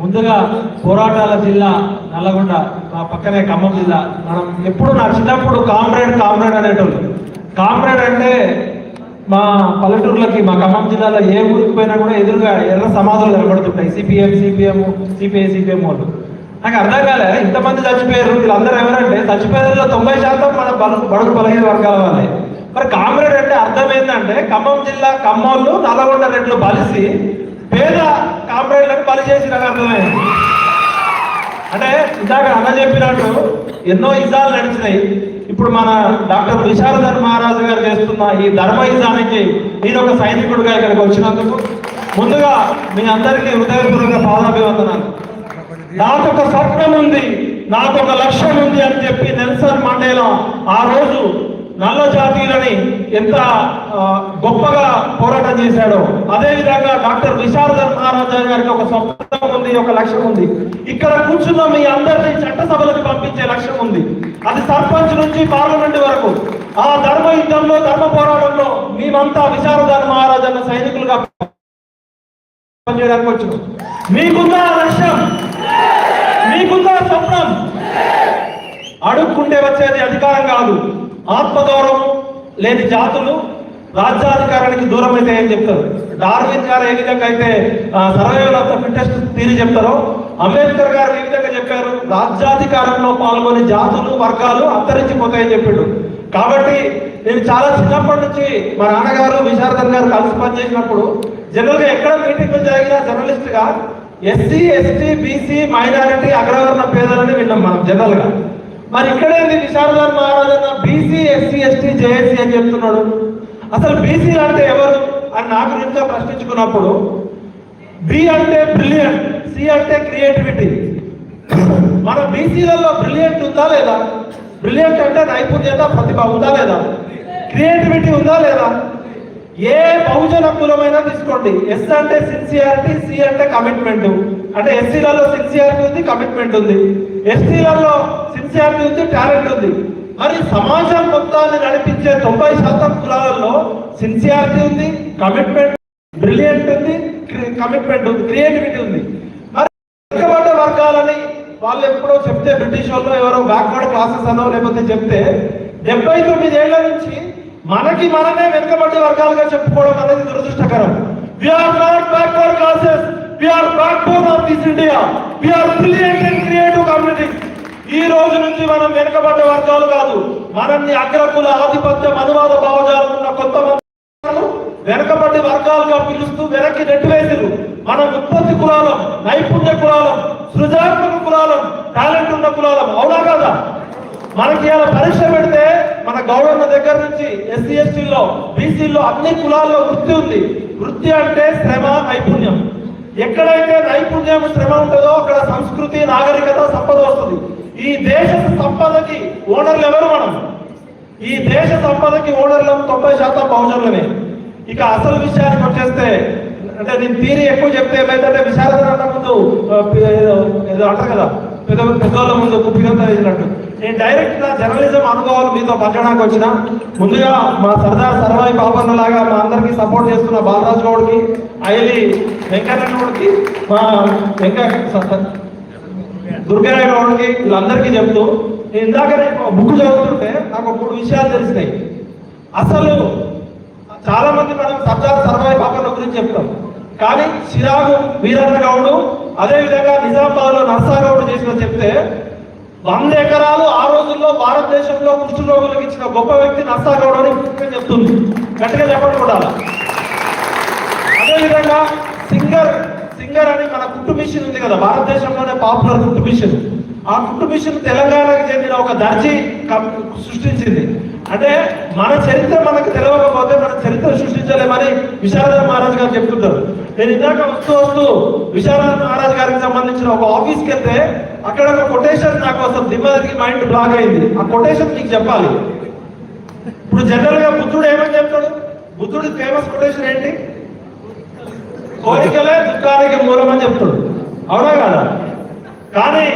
ముందుగా పోరాటాల జిల్లా నల్లగొండ మా పక్కనే ఖమ్మం జిల్లా. మనం ఎప్పుడు నా చిన్నప్పుడు కామ్రేడ్ కామ్రేడ్ అనేటోళ్ళు. కామ్రేడ్ అంటే మా పల్లెటూర్లకి మా ఖమ్మం జిల్లాలో ఏ ఊరికి పోయినా కూడా ఎదురుగా ఎర్ర సమాధులు నిలబడుతుంటాయి సిపిఎం సిపిఎం సిపిఐ సిపిఎం వాళ్ళు. నాకు అర్థం కాలే ఇంతమంది చచ్చిపోయారు. వీళ్ళందరూ ఎవరంటే చచ్చిపోయారులో తొంభై శాతం మన బడుగు బడుగు బలహీన వర్గాల వాళ్ళే. మరి కామ్రేడ్ అంటే అర్థం ఏంటంటే ఖమ్మం జిల్లా ఖమ్మంలో నల్లగొండ రెడ్లు బలిసి పేద కామ్రేడ్లకు బలి చేసిన అర్థమైంది అంటే ఇందాక అన్న చెప్పినట్టు ఎన్నో ఇజాలు నడిచినాయి. ఇప్పుడు మన డాక్టర్ విశాలధర్ మహారాజు గారు చేస్తున్న ఈ ధర్మ ఇజానికి నేను ఒక సైనికుడిగా ఇక్కడికి వచ్చినందుకు ముందుగా మీ అందరికీ హృదయపూర్వక పాదాభివందనాలు. నాకు ఒక స్వప్నం ఉంది నాకు ఒక లక్ష్యం ఉంది అని చెప్పి నెల్సన్ మండేలా ఆ రోజు నల్ల జాతీయులని ఎంత గొప్పగా పోరాటం చేశాడో అదే విధంగా డాక్టర్ విశారదన్ మహారాజా గారికి ఒక స్వప్నం ఉంది ఒక లక్ష్యం ఉంది. ఇక్కడ కూర్చున్న మీ అందరినీ చట్టసభలకు పంపించే లక్ష్యం ఉంది. అది సర్పంచ్ నుంచి పార్లమెంట్ వరకు. ఆ ధర్మ యుద్ధంలో ధర్మ పోరాటంలో మేమంతా విశారదన్ మహారాజాను సైనికులుగా పనిచేయడానికి వచ్చాం. మీకుందా లక్ష్యం మీకుందా స్వప్నం అడుక్కుంటే వచ్చేది అధికారం కాదు. ఆత్మగౌరవం లేని జాతులు రాజ్యాధికారానికి దూరం అయితే ఏం చెప్తారు? డార్విన్ గారు ఏ విధంగా అయితే సర్వేలో ఆఫ్ ద ఫిట్టెస్ట్ తీరి చెప్తారో అంబేద్కర్ గారు ఏ విధంగా చెప్పారు? రాజ్యాధికారంలో పాల్గొనే జాతులు వర్గాలు అంతరించిపోతాయని చెప్పాడు. కాబట్టి నేను చాలా చిన్నప్పటి నుంచి మా నాన్నగారు విశారదన్ గారు కలిసి పనిచేసినప్పుడు జనరల్గా ఎక్కడ మీటింగ్ జరిగినా జర్నలిస్ట్గా ఎస్సీ ఎస్టీ బీసీ మైనారిటీ అగ్రవర్ణ పేదలని విన్నాం మనం జనరల్గా. మరి ఇక్కడేంది విశారదాన్ మహారాజ్ అన్న. బీసీ ఎస్సీ ఎస్టీ జేఎస్సీ అని చెప్తున్నాడు. అసలు బీసీ అంటే ఎవరు అని నాకు నిజంగా ప్రశ్నించుకున్నప్పుడు. బి అంటే బ్రిలియంట్ సి అంటే క్రియేటివిటీ మన బీసీలలో బ్రిలియంట్ ఉందా లేదా? బ్రిలియంట్ అంటే నైపుణ్యత ప్రతిభ ఉందా లేదా? క్రియేటివిటీ ఉందా లేదా? ఏ బహుజన కులమైనా తీసుకోండి. ఎస్ అంటే సిన్సియారిటీ సి అంటే కమిట్మెంట్ అంటే ఎస్సీలలో సిన్సియారిటీ ఉంది కమిట్మెంట్ ఉంది. ఎస్సీలలో సిన్సియారిటీ ఉంది టాలెంట్ ఉంది. మరి సమాజం మొత్తాన్ని నడిపించే తొంభై శాతం కులాలలో సిన్సియారిటీ ఉంది కమిట్మెంట్ బ్రిలియంట్ ఉంది కమిట్మెంట్ ఉంది క్రియేటివిటీ ఉంది. మరి వెనుకబడ్డ వర్గాలని వాళ్ళు ఎప్పుడో చెప్తే బ్రిటిష్ వాళ్ళు ఎవరో బ్యాక్వర్డ్ క్లాసెస్ అనో లేకపోతే చెప్తే డెబ్బై తొమ్మిది ఏళ్ళ నుంచి మనకి మనమే వెనుకబడ్డ వర్గాలుగా చెప్పుకోవడం అనేది దురదృష్టకరం. Are not backward this India. Are brilliant and creative community ఈ రోజు నుంచి మనం వెనుకబడ్డ వర్గాలు కాదు మనల్ని అగ్రకుల ఆధిపత్య అనువాద భావజాలం ఉన్న కొత్త వెనకబడి వర్గాలుగా పిలుస్తూ వెనక్కి నెట్టివేసిరు. మన ఉత్పత్తి కులాలం నైపుణ్య కులాలం సృజనాత్మక కులాలం టాలెంట్ ఉన్న కులాలం అవునా కదా? మనకి ఇలా పరీక్ష పెడితే మన గౌరవ దగ్గర నుంచి ఎస్సీ ఎస్టీలో బీసీలో అన్ని కులాల్లో వృత్తి ఉంది. వృత్తి అంటే శ్రమ నైపుణ్యం. ఎక్కడైతే నైపుణ్యం శ్రమ ఉంటుందో అక్కడ సంస్కృతి నాగరికత సంపద వస్తుంది. ఈ దేశ సంపదకి ఓనర్లు ఎవరు మనం? ఈ దేశ సంపదకి ఓనర్లు తొంభై శాతం బహుజనులనే ఇక అసలు విషయానికి వచ్చేస్తే అంటే నేను తీరి ఎక్కువ చెప్తే ఏమైందంటే విశారదన ముందు ఏదో ఏదో అంటారు కదా పెద్ద పెద్దోళ్ళ ముందు కుప్పిగంతా వేసినట్టు నేను డైరెక్ట్గా జర్నలిజం అనుభవాలు మీతో పంచడానికి వచ్చిన. ముందుగా మా సర్దార్ సర్వాయి బాబన్న లాగా మా అందరికి సపోర్ట్ చేస్తున్న బాలరాజు గౌడ్కి అయలి వెంకన్న గౌడ్కి మా వెంకట దుర్గరాయ గౌడ్కి వీళ్ళందరికీ చెప్తూ నేను ఇందాక బుక్ చదువుతుంటే నాకు మూడు విషయాలు తెలిసినాయి. అసలు చాలా మంది మనం సర్దార్ సర్వాయి బాబన్న గురించి చెప్తాం. కానీ చిరాగు వీరన్న గౌడు అదేవిధంగా నిజామాబాద్లో నిజామాబాద్ నర్సాగౌడ్ చేసిన చెప్తే వంద ఎకరాలు ఆ రోజుల్లో భారతదేశంలో కృషి రోగులకు ఇచ్చిన గొప్ప వ్యక్తి నర్సాగౌడ్ అని చెప్తుంది. గట్టిగా చెప్పడం కూడా. అదేవిధంగా సింగర్ సింగర్ అని మన కుట్టు మిషన్ ఉంది కదా భారతదేశంలోనే పాపులర్ కుట్టు మిషన్. ఆ కుట్టు మిషన్ తెలంగాణకు చెందిన ఒక దర్జీ సృష్టించింది. అంటే మన చరిత్ర మనకు తెలియకపోతే మన చరిత్ర సృష్టించలేమని విశారద మహారాజ్ గారు చెప్తుంటారు. నేను ఇందాక వస్తూ వస్తూ విశారద మహారాజ్ గారికి సంబంధించిన ఒక ఆఫీస్కి వెళ్తే అక్కడ ఒక కొటేషన్ నాకు అసలు దిమ్మదికి మైండ్ బ్లాక్ అయింది. ఆ కొటేషన్ మీకు చెప్పాలి. ఇప్పుడు జనరల్గా బుద్ధుడు ఏమని చెప్తాడు? బుద్ధుడి ఫేమస్ కొటేషన్ ఏంటి? కోరికలే దుఃఖానికి మూలం అని చెప్తాడు. అవునా కదా? కానీ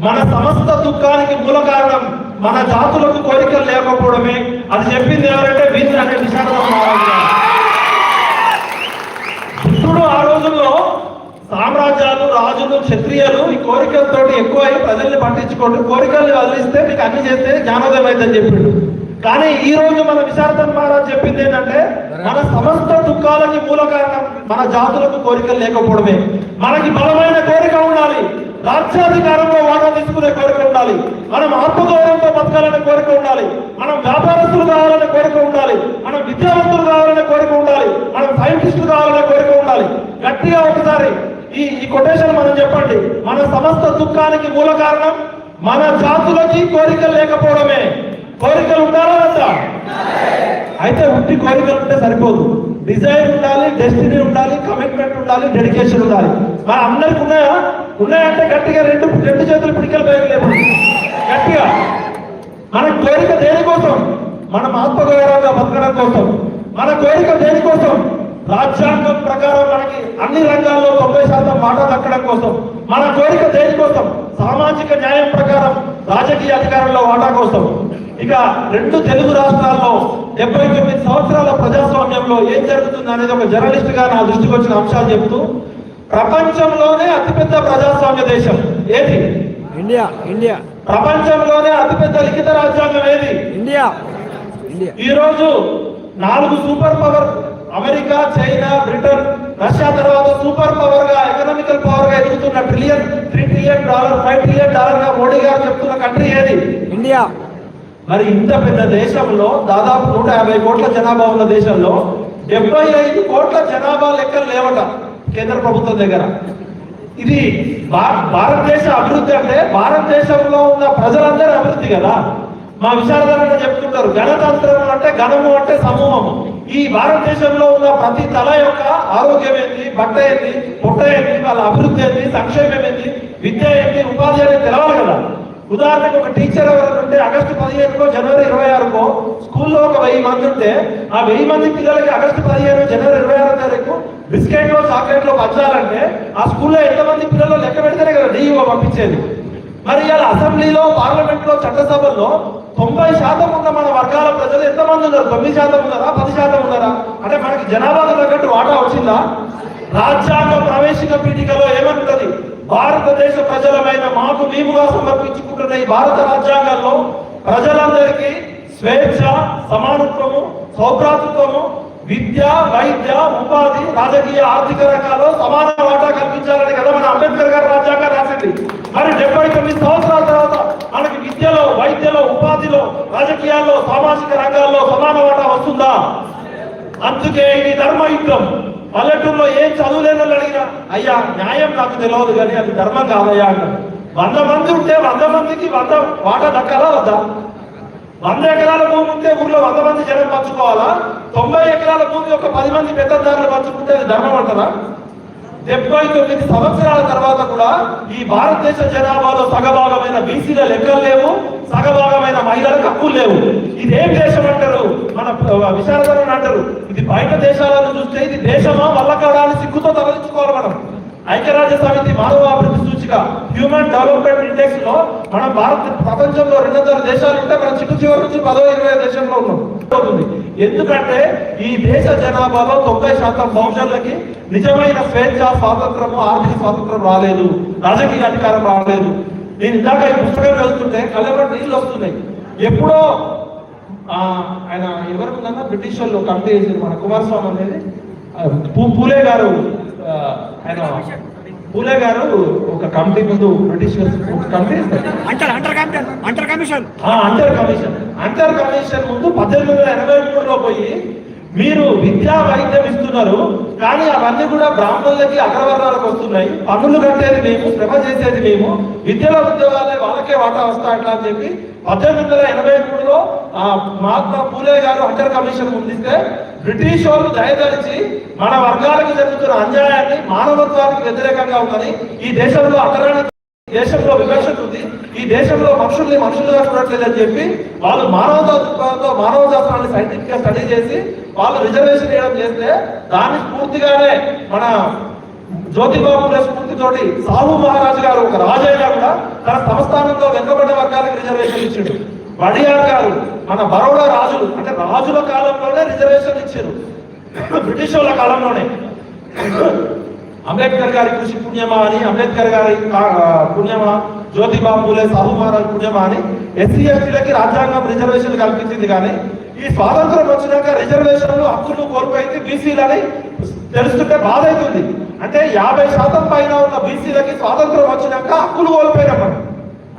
మన సమస్త దుఃఖానికి మూల కారణం మన జాతులకు కోరికలు లేకపోవడమే. అది చెప్పింది ఎవరంటే వీధి అనే విశాఖ మహారాజు ఆ రోజుల్లో సామ్రాజ్యాలు రాజులు క్షత్రియులు ఈ కోరికలతో ఎక్కువ అయి ప్రజల్ని పట్టించుకోండి. కోరికలు వదిలిస్తే మీకు అన్ని చేస్తే జ్ఞానోదయం అవుతుందని చెప్పిండు. కానీ ఈ రోజు మన విశారదన్ మహారాజ్ చెప్పింది ఏంటంటే మన సమస్త దుఃఖాలకి మూల కారణం మన జాతులకు కోరికలు లేకపోవడమే. మనకి బలమైన కోరిక ఉండాలి. రాజ్యాధికారంలో వాటా తీసుకునే కోరిక ఉండాలి. మనం ఆత్మగౌరవం బతకాలనే కోరిక ఉండాలి. మనం వ్యాపారస్తులు కావాలనే కోరిక ఉండాలి. మనం విద్యావంతులు కావాలనే కోరిక ఉండాలి. మనం సైంటిస్టులు కావాలనే కోరిక ఉండాలి. గట్టిగా ఒకసారి ఈ ఈ కొటేషన్ మనం చెప్పండి. మన సమస్త దుఃఖానికి మూల కారణం మన జాతులకి కోరికలు లేకపోవడమే. కోరికలు ఉండాలా వద్దా? అయితే ఉట్టి కోరికలు ఉంటే సరిపోదు. డిజైర్ ఉండాలి డెస్టినీ ఉండాలి కమిట్మెంట్ ఉండాలి డెడికేషన్ ఉండాలి. మన అందరికి ఉన్నాయా? ఉన్నాయంటే గట్టిగా రెండు రెండు చేతులు పిడికలు లేవు గట్టిగా. మన కోరిక దేనికోసం మనం ఆత్మగౌరవంగా బతకడం కోసం. మన కోరిక దేనికోసం రాజ్యాంగం ప్రకారం మనకి అన్ని రంగాల్లో తొంభై శాతం మాట దక్కడం కోసం. మన కోరిక దేనికోసం సామాజిక న్యాయం ప్రకారం రాజకీయ అధికారంలో వాటా కోసం. ఇక రెండు తెలుగు రాష్ట్రాల్లో డెబ్బై తొమ్మిది సంవత్సరాల ప్రజాస్వామ్యంలో ఏం జరుగుతుంది అనేది ఒక జర్నలిస్ట్గా నా దృష్టికి వచ్చిన అంశాలు చెబుతూ ప్రపంచంలోనే అతిపెద్ద ప్రజాస్వామ్య దేశం. ఏది? India India. ప్రపంచంలోనే అతిపెద్ద లిఖిత రాజ్యాంగం ఏది? ఇండియా. ఈ రోజు నాలుగు super power America China Britain Russia తర్వాత సూపర్ పవర్గా ఎకనామికల్ పవర్గా ఎదుగుతున్న trillion three trillion dollar five trillion డాలర్గా Modi garu చెప్తున్న కంట్రీ ఏది? ఇండియా. మరి ఇంత పెద్ద దేశంలో దాదాపు నూట యాభై కోట్ల జనాభా ఉన్న దేశంలో డెబ్బై ఐదు కోట్ల జనాభా లెక్కలు లేవట కేంద్ర ప్రభుత్వం దగ్గర. ఇది భారతదేశ అభివృద్ధి అంటే భారతదేశంలో ఉన్న ప్రజలందరూ అభివృద్ధి కదా? మా విశారదరంగా చెప్తుంటారు గణతంత్రం అంటే గణము అంటే సమూహము ఈ భారతదేశంలో ఉన్న ప్రతి తల యొక్క ఆరోగ్యం ఏంటి బట్ట ఏంటి పుట్ట ఏంటి వాళ్ళ అభివృద్ధి ఏంటి సంక్షేమం ఏంటి విద్య ఏంటి ఉపాధి అనేది తెలవాలి కదా? ఉదాహరణకు ఒక టీచర్ ఎవరైనా ఉంటే ఆగస్టు పదిహేనుకో జనవరి ఇరవై ఆరుకో స్కూల్లో ఒక వెయ్యి మంది ఉంటే ఆ వెయ్యి మంది పిల్లలకి ఆగస్టు పదిహేను జనవరి ఇరవై ఆరో తారీఖు బిస్కెట్లో చాక్లెట్లో పంచాలంటే ఆ స్కూల్లో ఎంతమంది పిల్లలు లెక్క పెడితేనే కదా డీఈఓ పంపించేది. మరి ఇలా అసెంబ్లీలో పార్లమెంట్లో చట్టసభల్లో తొంభై శాతం ఉన్న మన వర్గాల ప్రజలు ఎంతమంది ఉన్నారు? తొమ్మిది శాతం ఉన్నారా? పది శాతం ఉన్నారా? అంటే మనకి జనాభాకు తగ్గట్టు వాటా వచ్చిందా? రాజ్యాంగ ప్రవేశిక పీఠికలో ఏమంటుంది? భారతదేశ ప్రజలమైన మాకు మేముగా సమర్పించుకుంటున్న ఈ భారత రాజ్యాంగంలో ప్రజలందరికీ స్వేచ్ఛ సమానత్వము సౌభ్రాతృత్వము విద్య వైద్య ఉపాధి రాజకీయ ఆర్థిక రంగాల్లో సమాన వాటా కల్పించాలని కదా మన అంబేద్కర్ గారు రాజ్యాంగం రాసింది. మరి డెబ్బై తొమ్మిది సంవత్సరాల తర్వాత మనకి విద్యలో వైద్యలో ఉపాధిలో రాజకీయాల్లో సామాజిక రంగాల్లో సమాన వాటా వస్తుందా? అందుకే ఇది ధర్మ యుద్ధం పల్లెటూరులో ఏం చదువులేని వాళ్ళు అడిగినా అయ్యా న్యాయం నాకు తెలియదు కానీ అది ధర్మం కాదయ్యా అంటారు. వంద మంది ఉంటే వంద మందికి వంద వాటా దక్కాలా వద్దా? వంద ఎకరాల భూమి ఉంటే ఊర్లో వంద మంది జనం పంచుకోవాలా? తొంభై ఎకరాల భూమి ఒక పది మంది పెద్దదారులు పంచుకుంటే అది ధర్మం అంటారా? డెబ్బై తొమ్మిది సంవత్సరాల తర్వాత కూడా ఈ భారతదేశ జనాభాలో సగభాగమైన బీసీల లెక్కలు లేవు సగభాగమైన మహిళలకు హక్కులు లేవు. ఇది ఏం దేశం అంటారు మన విశారదరని అంటారు. ఇది బయట దేశాలను చూస్తే ఇది దేశమా వల్ల కాడాలి సిగ్గుతో తరలించుకోవాలి మనం. ఐక్యరాజ్య సమితి మానవ అభివృద్ధి హ్యూమన్ డెవలప్మెంట్ ఇండెక్స్లో మన భారత ప్రపంచంలో రెండు వందల దేశాలు ఉంటే మన చిక్కు చివరి నుంచి పదో ఇరవై దేశంలో ఉన్నాం ఎందుకంటే ఈ దేశ జనాభాలో తొంభై శాతం బహుజనులకి నిజమైన స్వేచ్ఛ స్వాతంత్రము ఆర్థిక స్వాతంత్రం రాలేదు. రాజకీయ అధికారం రాలేదు. నేను ఇందాక ఈ పుస్తకం చదువుతుంటే కళ్ళలో నీళ్ళు వస్తున్నాయి. ఎప్పుడో ఆయన ఎవరు ఉందన్నా బ్రిటిష్ వాళ్ళు కమిటీ చేసింది మన కుమారస్వామి అనేది. పూలే గారు ఆ, ఆయన పూలే గారు ఒక కమిటీ ముందు బ్రిటిష్ కమిటీ అంటర్ అంటర్ కమిషన్ అంటర్ కమిషన్. ఆ అంటర్ కమిషన్. అంటర్ కమిషన్ ముందు పద్దెనిమిది వందల ఎనభై మూడులో పోయి మీరు విద్యా వైద్యం ఇస్తున్నారు కానీ అవన్నీ కూడా బ్రాహ్మణులకి అగ్రవర్ణాలకు వస్తున్నాయి. పన్నులు కట్టేది మేము శ్రమ చేసేది మేము విద్యలో ఉద్యోగాలే వాళ్ళకే వాటా వస్తా అట్లా అని చెప్పి పద్దెనిమిది వందల ఎనభై మూడులో ఆ మహాత్మా పూలే గారు అంటర్ కమిషన్ ముందిస్తే బ్రిటిష్ వాళ్ళు దయదలిచి మన వర్గాలకు జరుగుతున్న అన్యాయాన్ని మానవత్వానికి వ్యతిరేకంగా ఉందని ఈ దేశంలో అగ్రణ దేశంలో వివక్షత ఉంది. ఈ దేశంలో మనుషుల్ని మనుషులుగా అని చెప్పి వాళ్ళు మానవ దృక్పథంతో మానవ శాస్త్రాన్ని సైంటిఫిక్గా స్టడీ చేసి వాళ్ళు రిజర్వేషన్ చేయడం చేస్తే దాని పూర్తిగానే మన జ్యోతిబాబు స్ఫూర్తితోటి సాహు మహారాజు గారు ఒక రాజయ్య కూడా తన సంస్థానంలో వెనుకబడ్డ వర్గాలకు రిజర్వేషన్ ఇచ్చిండు. వడియార్ గారు మన బరోడా రాజులు అంటే రాజుల కాలంలోనే రిజర్వేషన్ ఇచ్చారు. బ్రిటిష్ వాళ్ళ కాలంలోనే. అంబేద్కర్ గారి కృషి పుణ్యమా అని అంబేద్కర్ గారి పుణ్యమా జ్యోతిబా పూలే సాహు మహారాజ్ పుణ్యమా అని ఎస్సీ ఎస్టీలకి రాజ్యాంగం రిజర్వేషన్ కల్పించింది కానీ ఈ స్వాతంత్రం వచ్చినాక రిజర్వేషన్లు హక్కులు కోల్పోయింది బీసీలని తెలుస్తుంటే బాధ అవుతుంది అంటే యాభై శాతం పైన ఉన్న బీసీలకి స్వాతంత్రం వచ్చినాక హక్కులు కోల్పోయినాం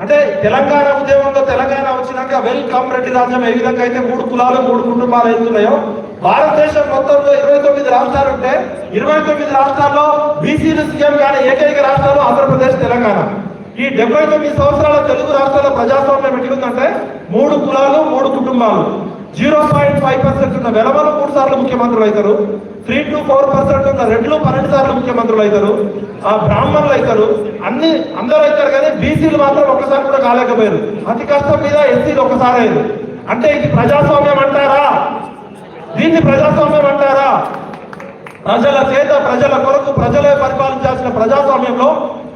అంటే తెలంగాణ ఉద్యమంలో తెలంగాణ వచ్చినాక వెల్కమ్ రెడ్డి రాజ్యం ఏ విధంగా అయితే మూడు కులాలు మూడు కుటుంబాలు అవుతున్నాయో భారతదేశం మొత్తంలో ఇరవై తొమ్మిది రాష్ట్రాలు ఉంటే ఇరవై తొమ్మిది రాష్ట్రాల్లో బీసీలు సీఎం కానీ ఏకైక రాష్ట్రాలు ఆంధ్రప్రదేశ్ తెలంగాణ. ఈ డెబ్బై తొమ్మిది సంవత్సరాల తెలుగు రాష్ట్రాల ప్రజాస్వామ్యం ఎట్లుందంటే మూడు కులాలు మూడు కుటుంబాలు. జీరో పాయింట్ ఫైవ్ పర్సెంట్ ఉన్న వెలవలు మూడు సార్లు ముఖ్యమంత్రులు అవుతారు. త్రీ టు ఫోర్ పర్సెంట్ ఉన్న రెడ్లు పన్నెండు సార్లు ముఖ్యమంత్రులు అవుతారు. ఆ బ్రాహ్మణులు అవుతారు. అన్ని అందరూ అవుతారు కానీ బీసీలు మాత్రం ఒక్కసారి కూడా కాలేకపోయారు. అతి కష్టం మీద ఎస్సీలు ఒకసారి అయ్యారు. అంటే ఇది ప్రజాస్వామ్యం అంటారా? దీన్ని ప్రజాస్వామ్యం అంటారా? ప్రజల చేత ప్రజల కొరకు ప్రజలే పరిపాలించాల్సిన ప్రజాస్వామ్యంలో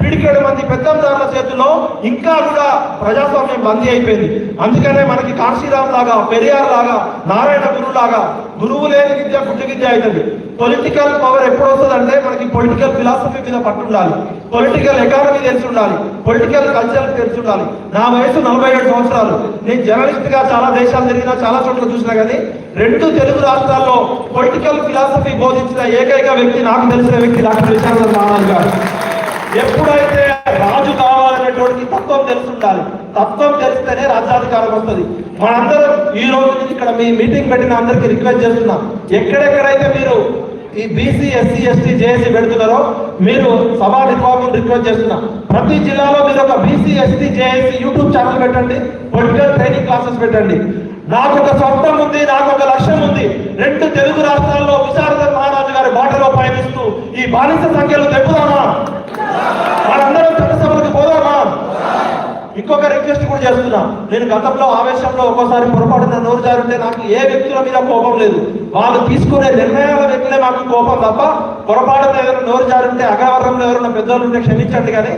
పిడికేడు మంది పెద్దందారుల చేతుల్లో ఇంకా కూడా ప్రజాస్వామ్యం బందీ అయిపోయింది. అందుకనే మనకి కాశీరామ్ లాగా పెరియార్ లాగా నారాయణ గురువు లాగా గురువు లేని విద్య గుడ్డి విద్య అవుతుంది పొలిటికల్ పవర్ ఎప్పుడు వస్తుందంటే మనకి పొలిటికల్ ఫిలాసఫీ మీద పట్టు ఉండాలి పొలిటికల్ ఎకానమీ తెలిసి ఉండాలి పొలిటికల్ కల్చర్ తెలిసి ఉండాలి నా వయసు నలభై ఏడు సంవత్సరాలు. నేను జర్నలిస్ట్గా చాలా దేశాలు తిరిగినా చాలా చోట్ల చూసినా కానీ రెండు తెలుగు రాష్ట్రాల్లో పొలిటికల్ ఫిలాసఫీ బోధించిన ఏకైక వ్యక్తి నాకు తెలిసిన వ్యక్తి డాక్టర్ విశాఖ మహారాజ్ గారు. ఎప్పుడైతే రాజు కావాలనేటువంటి తత్వం తెలుసుండాలి. తత్వం తెలిస్తేనే రాజ్యాధికారం వస్తుంది. మనందరం ఈ రోజు నుంచి ఇక్కడ మీ మీటింగ్ పెట్టిన అందరికీ రిక్వెస్ట్ చేస్తున్నాం. ఎక్కడెక్కడైతే మీరు ఈ బీసీ ఎస్సీ ఎస్టీ జేఏసీ పెడుతున్నారో మీరు సభా నిర్వాహకులు రిక్వెస్ట్ చేస్తున్నా. ప్రతి జిల్లాలో మీరు ఒక BC ST JAC YouTube channel పెట్టండి. పొలిటికల్ ట్రైనింగ్ క్లాసెస్ పెట్టండి. నాకు ఒక స్వప్నం ఉంది నాకు ఒక లక్ష్యం ఉంది. రెండు తెలుగు రాష్ట్రాల్లో విశారద మహారాజు గారి బాటలో పయనిస్తూ ఈ బానిస సంఖ్యలు తెప్పుదామా? మనందరం చట్టసభలకు పోదామా? ఇంకొక రిక్వెస్ట్ కూడా చేస్తున్నా. నేను గతంలో ఆవేశంలో ఒక్కోసారి పొరపాటున నోరు జారుంటే నాకు ఏ వ్యక్తుల మీద కోపం లేదు. వాళ్ళు తీసుకునే నిర్ణయాల వ్యక్తులే మాకు కోపం తప్ప పొరపాటున ఎవరైనా నోరు జారుంటే అగావరంలో ఎవరైనా పెద్దలు ఉంటే క్షమించండి కానీ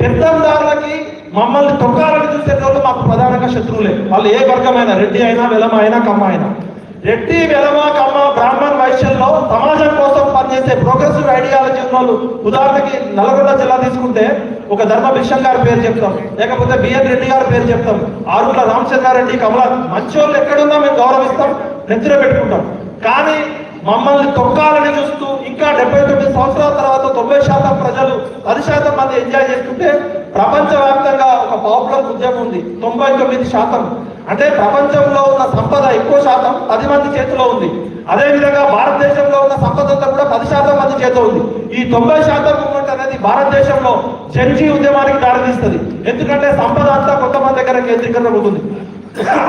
పెద్దందారులకి మమ్మల్ని తొక్కాలని చూసే వాళ్ళు మాకు ప్రధానంగా శత్రువులే. వాళ్ళు ఏ వర్గమైనా రెడ్డి అయినా వెలమ అయినా కమ్మ అయినా. రెడ్డి వెలమ కమ్మ బ్రాహ్మణ్ వైశ్యంలో సమాజం కోసం పనిచేసే ప్రోగ్రెసివ్ ఐడియాలజీ వాళ్ళు ఉదాహరణకి నల్గొండ జిల్లా తీసుకుంటే ఒక ధర్మ భిక్షం గారి పేరు చెప్తాం. లేకపోతే బిఎన్ రెడ్డి గారి పేరు చెప్తాం. ఆరుగుల రామచంద్రారెడ్డి కమల మంచోళ్ళు ఎక్కడున్నా మేము గౌరవిస్తాం నెత్తిన పెట్టుకుంటాం. కానీ మమ్మల్ని తొక్కాలని చూస్తూ ఇంకా డెబ్బై తొమ్మిది సంవత్సరాల తర్వాత తొంభై శాతం ప్రజలు పది శాతం మంది ఎంజాయ్ చేస్తుంటే ప్రపంచవ్యాప్తంగా ఒక పాపులర్ ఉద్యమం ఉంది. తొంభై తొమ్మిది శాతం. అంటే ప్రపంచంలో ఉన్న సంపద ఎక్కువ శాతం పది మంది చేతిలో ఉంది. అదే విధంగా భారతదేశంలో ఉన్న సంపద అంతా కూడా పది శాతం మంది చేతిలో ఉంది. ఈ తొంభై శాతం మూమెంట్ అనేది భారతదేశంలో జన్జీ ఉద్యమానికి దారితీస్తుంది. ఎందుకంటే సంపద అంతా కొంతమంది దగ్గర కేంద్రీకరణ ఉంటుంది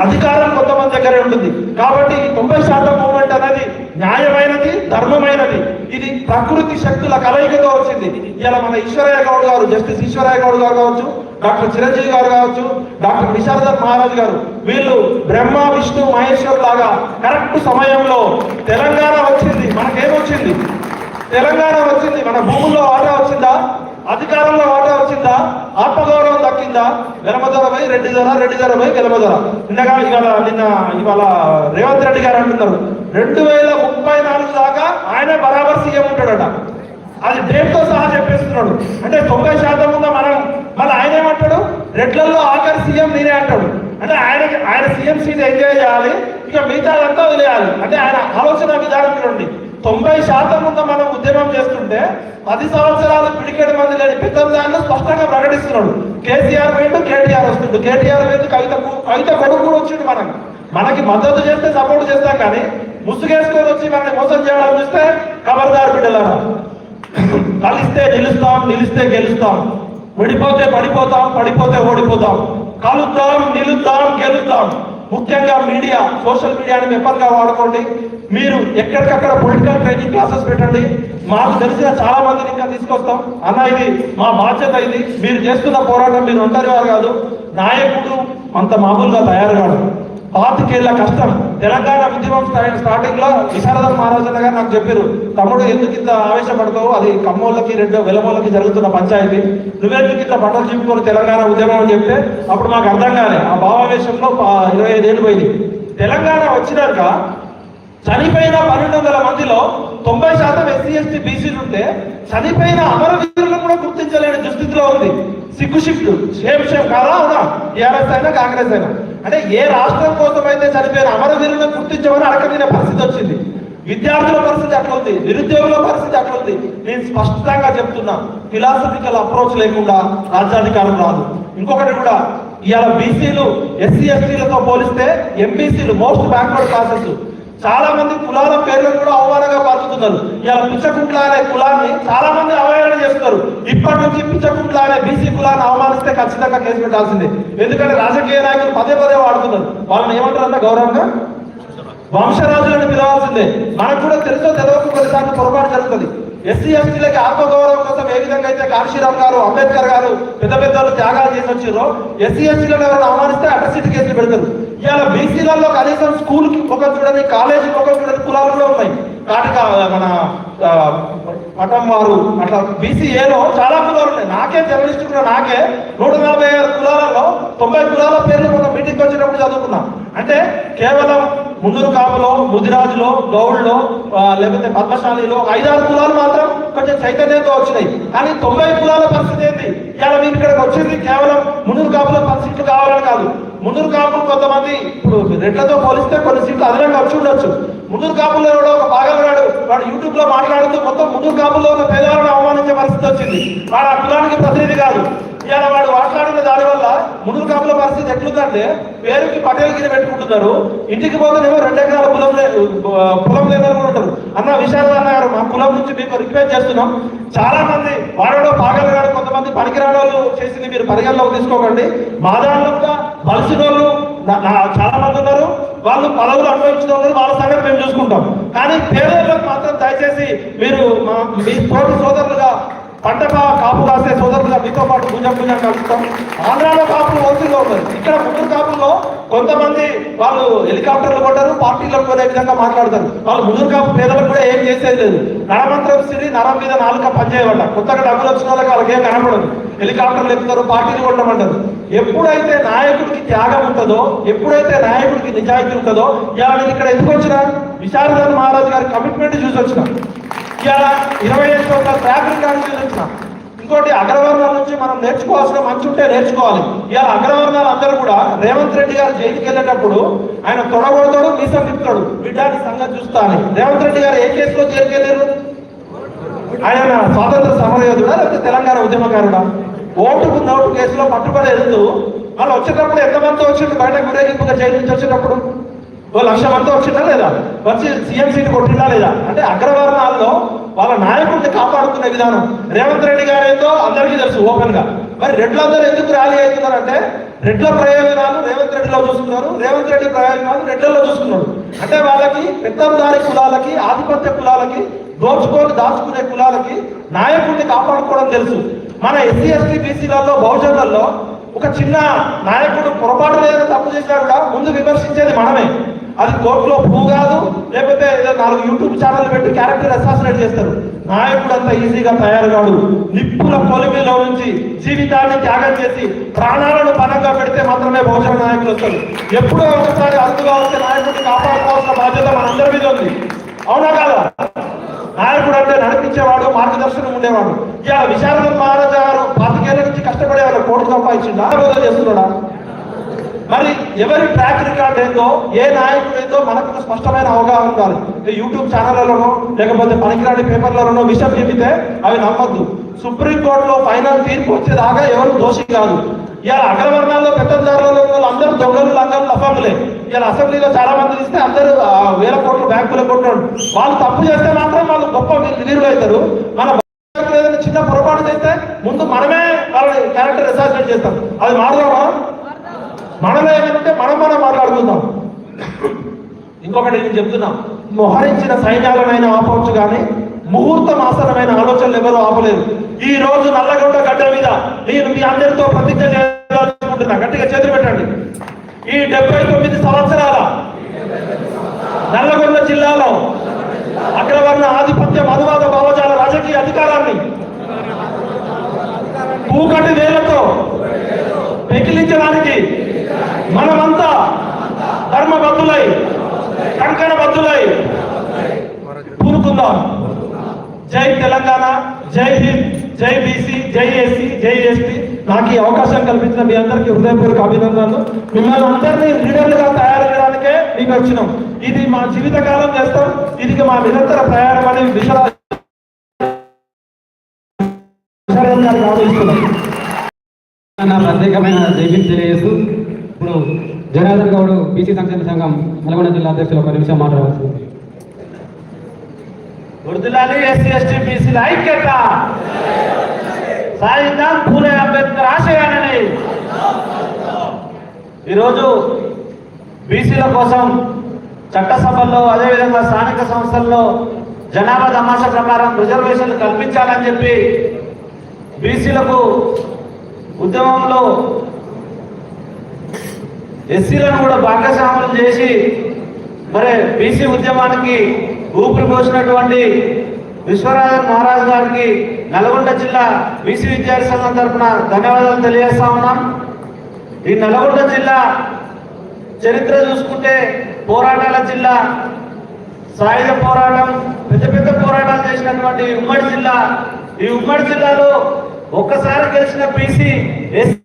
అధికారం కొంతమంది దగ్గరే ఉంటుంది. కాబట్టి ఈ తొంభై శాతం మూమెంట్ అనేది న్యాయమైనది ధర్మమైనది. ఇది ప్రకృతి శక్తుల కలయికతో వచ్చింది. ఇలా మన ఈశ్వరయ్య గౌడ్ గారు జస్టిస్ ఈశ్వరయ్య గౌడ్ గారు కావచ్చు డాక్టర్ చిరంజీవి గారు కావచ్చు డాక్టర్ విశారదన్ మహారాజ్ గారు వీళ్ళు బ్రహ్మ విష్ణు మహేశ్వర్ లాగా కరెక్ట్ సమయంలో తెలంగాణ వచ్చింది. మనకేమొచ్చింది? తెలంగాణ వచ్చింది. మన భూముల్లో వాటా వచ్చిందా? అధికారంలో వాటా వచ్చిందా? ఆత్మగౌరవం దక్కిందా? వెలమధరపై రెడ్డి ధర రెడ్డి ధరపై వెలమధర నిన్నగా ఇవాళ నిన్న ఇవాళ రేవంత్ రెడ్డి గారు అంటున్నారు రెండు వేల ముప్పై నాలుగు దాకా ఆయన బరాబర్ సీఎం ఉంటాడట. అది డేట్ సహా చెప్పేస్తున్నాడు. అంటే తొంభై శాతం ఉందా మనం మళ్ళీ ఆయన ఏమంటాడు? రెడ్లలో ఆఖరి సీఎం నేనే అంటాడు. అంటే ఆయన ఆయన సీఎం సీట్ ఎంజాయ్ చేయాలి ఇక మిగతాదంతా వదిలేయాలి. అంటే ఆయన ఆలోచన విధానం చూడండి తొంభై శాతం ఉన్న మనం ఉద్యమం చేస్తుంటే పది సంవత్సరాలు పిడికేడు మంది లేని పెద్దదాన్ని స్పష్టంగా ప్రకటిస్తున్నాడు. కేసీఆర్ వేడు కేటీఆర్ వస్తుండు. కేటీఆర్ వేడు కవిత కవిత కొడుకు కూడా వచ్చిండు మనకు. మనకి మద్దతు చేస్తే సపోర్ట్ చేస్తాం కానీ ముసుగేసుకొని వచ్చి మనల్ని మోసం చేయడం చూస్తే కబర్దారు బిడ్డలారా. కలిస్తే నిలుస్తాం నిలిస్తే గెలుస్తాం. విడిపోతే పడిపోతాం పడిపోతే ఓడిపోతాం. కలుద్దాం నిలుద్దాం గెలుద్దాం ముఖ్యంగా మీడియా సోషల్ మీడియాని వెపన్గా వాడుకోండి. మీరు ఎక్కడికక్కడ పొలిటికల్ ట్రైనింగ్ క్లాసెస్ పెట్టండి. మాకు తెలిసిన చాలా మందిని ఇంకా తీసుకొస్తాం. అన్న ఇది మా బాధ్యత ఇది. మీరు చేస్తున్న పోరాటం మీరు ఒంటరి వారు కాదు. నాయకుడు అంత మామూలుగా తయారు కాదు పాతికేళ్ళ కష్టం. తెలంగాణ ఉద్యమం స్టా- స్టార్టింగ్లో విశారదం మహారాజన్న గారు నాకు చెప్పారు తమ్ముడు ఎందుకు ఇంత ఆవేశపడతావు? అది కమ్మోళ్ళకి రెండు వెలమోళ్ళకి జరుగుతున్న పంచాయతీ. నువ్వెందుకు ఇంత బట్టలు చింపుకొని తెలంగాణ ఉద్యమం అని చెప్తే అప్పుడు మాకు అర్థం కాలే. ఆ భావావేశంలో ఇరవై ఐదేళ్ళు పోయింది. తెలంగాణ వచ్చినాక చనిపోయిన పన్నెండు వందల మందిలో తొంభై శాతం ఎస్సీ ఎస్టీ బీసీలు ఉంటే చనిపోయిన అమరవీరులను కూడా గుర్తించలేని దుస్థితిలో ఉంది. సిగ్గు షిఫ్ట్ షేమ్ షేమ్ కాదా? అవునా? టీఆర్ఎస్ అయినా కాంగ్రెస్ అయినా. అంటే ఏ రాష్ట్రం కోసం అయితే చనిపోయిన అమరవీరులను గుర్తించమని అడగదిన పరిస్థితి వచ్చింది. విద్యార్థుల పరిస్థితి అట్లా ఉంది నిరుద్యోగుల పరిస్థితి అట్లా ఉంది. నేను స్పష్టంగా చెప్తున్నా ఫిలాసఫికల్ అప్రోచ్ లేకుండా రాజ్యాధికారం రాదు. ఇంకొకటి కూడా ఇవాళ బీసీలు ఎస్సీ ఎస్టీలతో పోలిస్తే ఎంబీసీలు మోస్ట్ బ్యాక్వర్డ్ క్లాసెస్ చాలా మంది కులాల పేర్లను కూడా అవమానంగా పాల్చుతున్నారు ఇలా పిచ్చకుంట్ల అనే కులాన్ని చాలా మంది అవహేళన చేస్తున్నారు. ఇప్పటి నుంచి పిచ్చకుంట్ల అనే బీసీ కులాన్ని అవమానిస్తే ఖచ్చితంగా కేసు పెట్టాల్సిందే. ఎందుకంటే రాజకీయ నాయకులు పదే పదే వాడుతున్నారు. వాళ్ళని ఏమంటారంటే గౌరవంగా? వంశరాజులను పిలవాల్సిందే. మనకు కూడా తెలుసో తెలియక కొన్నిసార్లు పొరపాటు జరుగుతుంది. ఎస్సీ ఎస్టీలకి ఆత్మగౌరవం కోసం ఏ విధంగా అయితే కాశీరామ్ గారు అంబేద్కర్ గారు పెద్ద పెద్దలు త్యాగాలు చేసి వచ్చారో ఎస్సీ ఎస్టీలను ఎవరైనా అవమానిస్తే అటసిటీ కేసులు పెడతారు. ఇవాళ బీసీలలో కనీసం స్కూల్కి ఒక చూడని కాలేజీ ఒక చూడని కులాలలో ఉన్నాయి. కాటక మన ఆ, పటం వారు అట్లా బీసీఏలో చాలా కులాలు ఉన్నాయి. నాకే జర్నలిస్ట్ కూడా నాకే నూట నలభై ఆరు కులాలలో తొంభై కులాల పేర్లు మనం మీటింగ్కి వచ్చినప్పుడు చదువుకున్నాం. అంటే కేవలం ముందూరు కాపులో ముదిరాజులో గౌడ్లో లేకపోతే పద్మశాలిలో ఐదారు కులాలు మాత్రం కొంచెం చైతన్యంతో వచ్చినాయి. కానీ తొంభై కులాల పరిస్థితి ఏంటి ఇవాళ మీరు ఇక్కడికి వచ్చింది కేవలం మున్నూరు కాపులో పది సీట్లు కావాలని కాదు. ముందు కాపులు కొంతమంది ఇప్పుడు రెడ్లతో పోలిస్తే కొన్ని సీట్లు అదనంగా వచ్చి ఉండొచ్చు. ముందు కాపుల్లో కూడా ఒక పాగలగాడు వాడు యూట్యూబ్లో మాట్లాడుతూ మొత్తం ముందు కాపుల్లో ఉన్న పేదవాళ్ళని అవమానించే పరిస్థితి వచ్చింది. వాడు ఆ కులానికి ప్రతినిధి కాదు. ఇవాళ వాడు మాట్లాడిన దాని వల్ల ముందు కాపుల పరిస్థితి ఎట్లుందంటే పేరుకి పటేల్గిరి పెట్టుకుంటున్నారు. ఇంటికి పోతేనేమో రెండు ఎకరాల పొలం లేదు పొలం లేదని కూడా ఉంటారు అన్న విశాల అన్న గారు మా కులం నుంచి మీకు రిక్వెస్ట్ చేస్తున్నాం. చాలా మంది వాడలో పాగలు కొంతమంది పనికిరాడు వాళ్ళు చేసింది మీరు పరిగణలోకి తీసుకోకండి. మా దాంట్లో కూడా వాళ్ళు చాలా మంది ఉన్నారు. వాళ్ళు పదవులు అనుభవించిన వాళ్ళు వాళ్ళ సంగతి మేము చూసుకుంటాం. కానీ పేదలకు మాత్రం దయచేసి మీరు మా- మీ తోటి సోదరులుగా పంట కాపు కాసే సోదరులుగా మీతో పాటు భుజం పూజ కలుస్తాం ఆంధ్రాలో కాపులు ఓసీలో ఉన్నారు ఇక్కడ ముగ్గురు కాపుల్లో కొంతమంది వాళ్ళు హెలికాప్టర్లు కొట్టారు పార్టీలకు కొనే విధంగా మాట్లాడతారు. వాళ్ళు ముగ్గురు కాపు పేదలకు కూడా ఏం చేసేది లేదు. నరమంత్రం సిరి నరం మీద నాలుక పనిచేయబడ్డ. కొత్తగా డబ్బులు వచ్చిన వాళ్ళకి వాళ్ళకి ఏం కనపడదు. హెలికాప్టర్లు ఎక్కుతారు పార్టీలు కొట్టమంటారు. ఎప్పుడైతే నాయకుడికి త్యాగం ఉంటుందో ఎప్పుడైతే నాయకుడికి నిజాయితీ ఉంటుందో ఇవాళ ఇక్కడ ఎందుకు వచ్చిన? విశారదన్ మహారాజు గారి కమిట్మెంట్ చూసి వచ్చిన. ఇవాళ ఇరవై ఐదు వందల ట్రాఫిక్ రికార్డు చూసి ఇంకోటి అగ్రవర్ణాల నుంచి మనం నేర్చుకోవాల్సిన మంచి ఉంటే నేర్చుకోవాలి. ఇవాళ అగ్రవర్ణాలు అందరూ కూడా రేవంత్ రెడ్డి గారు జైలుకి వెళ్ళేటప్పుడు ఆయన తొడగొడతాడు మీసం తిప్పుతాడు. బిడ్డాని సంగతి చూస్తా అని. రేవంత్ రెడ్డి గారు ఏ కేసులో జైలుకి వెళ్ళారు? ఆయన స్వాతంత్ర సమరయోధుడా లేకపోతే తెలంగాణ ఉద్యమకారుడా? ఓటుకు నోటు కేసులో పట్టుబడి వెళ్తూ వాళ్ళు వచ్చేటప్పుడు ఎంతమంది వచ్చిండు బయట గురేగింపుగా జైలు నుంచి వచ్చేటప్పుడు? ఓ లక్ష మంది వచ్చిందా లేదా? వచ్చి సీఎం సీట్ కొట్టిందా లేదా? అంటే అగ్రవర్ణాల్లో వాళ్ళ నాయకుడిని కాపాడుకునే విధానం. రేవంత్ రెడ్డి గారు ఏందో అందరికీ తెలుసు ఓపెన్గా. మరి రెడ్లందరూ ఎందుకు ర్యాలీ అవుతున్నారంటే రెడ్ల ప్రయోజనాలు రేవంత్ రెడ్డిలో చూస్తున్నారు రేవంత్ రెడ్డి ప్రయోజనాలు రెడ్లలో చూసుకున్నారు అంటే వాళ్ళకి పెద్దదారి కులాలకి ఆధిపత్య కులాలకి దోచుకొని దాచుకునే కులాలకి నాయకుడిని కాపాడుకోవడం తెలుసు. మన ఎస్సీ ఎస్టీ బీసీలలో బహుజనులలో ఒక చిన్న నాయకుడు పొరపాటు లేదా తప్పు చేసినా కూడా ముందు విమర్శించేది మనమే. అది కోర్టులో ప్రూవ్ కాదు లేకపోతే ఏదో నాలుగు యూట్యూబ్ ఛానల్ పెట్టి క్యారెక్టర్ అసాసినేట్ చేస్తారు. నాయకుడు అంత ఈజీగా తయారు కాడు. నిప్పుల పొలిమిలో నుంచి జీవితాన్ని త్యాగం చేసి ప్రాణాలను పనంగా పెడితే మాత్రమే బహుజన నాయకులు వస్తారు. ఎప్పుడో ఒకసారి అరుదుగా వచ్చే నాయకుడిని కాపాడుకోవాల్సిన బాధ్యత మనందరి మీద ఉంది. అవునా కాదా? నాయకుడు అంటే నడిపించేవాడు మార్గదర్శనం ఉండేవాడు. ఇలా విశారద మహారాజా గారు పాతికేళ్ళ నుంచి కష్టపడేవాడు కోర్టు సంపాదించిండా చేస్తున్నాడా? మరి ఎవరి ట్రాక్ రికార్డ్ ఏందో ఏ నాయకుడు ఏందో మనకు స్పష్టమైన అవగాహన ఉండాలి. యూట్యూబ్ ఛానళ్ళలోనో లేకపోతే పనికిరాని పేపర్లలోనో విషయం చెబితే అవి నమ్మద్దు. సుప్రీంకోర్టులో ఫైనల్ తీర్పు వచ్చేదాకా ఎవరు దోషి కాదు. ఇలా అగ్రవర్ణాల్లో పెద్దదారులలో ఉన్న వాళ్ళు అందరూ దొంగలు లంగలు లఫంగులే. ఇలా అసెంబ్లీలో చాలా మంది ఇస్తే అందరూ వేల కోట్లు బ్యాంకులో కొట్టాడు వాళ్ళు తప్పు చేస్తే మాత్రం వాళ్ళు గొప్ప వీరులు అవుతారు. మన ఏదైనా చిన్న పొరపాటు చేస్తే ముందు మనమే వాళ్ళని క్యారెక్టర్ అసాసినేట్ చేస్తాం. అది మారుదామా? మనలో ఏమంటే మనం మనం మాట్లాడుకుందాం. ఇంకొకటి నేను చెప్తున్నా. మోహరించిన సైన్యాలనైనా ఆపవచ్చు కానీ ముహూర్తం ఆసనమైన ఆలోచనలు ఎవరు ఆపలేదు. ఈ రోజు నల్లగొండ గడ్డ మీద నేను మీ అందరితో ప్రతిజ్ఞ చేయాలనుకుంటున్నా. గట్టిగా చేతులు పెట్టండి. ఈ డెబ్బై తొమ్మిది సంవత్సరాల నల్లగొండ జిల్లాలో అగ్రవర్ణ ఆధిపత్య మనువాద భావజాల రాజకీయ అధికారాన్ని పూకటి వేలతో పెకిలించడానికి మనమంతా ధర్మబద్ధులై కంకణబద్ధులై పూనుకుందాం. జై తెలంగాణ జై హింద్ జై బీసీ జై ఎస్సీ జై ఎస్టీ. నాకు ఈ అవకాశం కల్పించిన మీ అందరికీ హృదయపూర్వక అభినందనలు. మిమ్మల్ని అందరినీ లీడర్లుగా తయారు చేయడానికే మీకు వచ్చినాం. ఇది మా జీవితకాలం చేస్తాం. ఇది మా నిరంతర ప్రయాణం అనే విషయాలు నా ప్రత్యేకమైన జైబీన్ తెలియజేస్తూ ఇప్పుడు జనార్దన్ గౌడ్ బీసీ సంక్షేమ సంఘం నల్గొండ జిల్లా అధ్యక్షులు ఒక నిమిషం మాట్లాడవచ్చు వృద్ధులని ఎస్సీ ఎస్టీ బీసీల ఐక్యత. సాయిద్దాం పూలే అంబేద్కర్ ఆశయాలని. ఈరోజు బీసీల కోసం చట్టసభల్లో అదేవిధంగా స్థానిక సంస్థల్లో జనాభా తమాషా ప్రకారం రిజర్వేషన్లు కల్పించాలని చెప్పి బీసీలకు ఉద్యమంలో ఎస్సీలను కూడా భాగస్వాములు చేసి మరి బీసీ ఉద్యమానికి ఊపిరి పోసినటువంటి విశ్వరాజన్ మహారాజ్ గారికి నల్గొండ జిల్లా బీసీ విద్యార్థి సంఘం తరఫున ధన్యవాదాలు తెలియజేస్తా ఉన్నాం. ఈ నల్గొండ జిల్లా చరిత్ర చూసుకుంటే పోరాటాల జిల్లా సాయుధ పోరాటం పెద్ద పెద్ద పోరాటాలు చేసినటువంటి ఉమ్మడి జిల్లా. ఈ ఉమ్మడి జిల్లాలో ఒక్కసారి గెలిచిన బీసీ ఎస్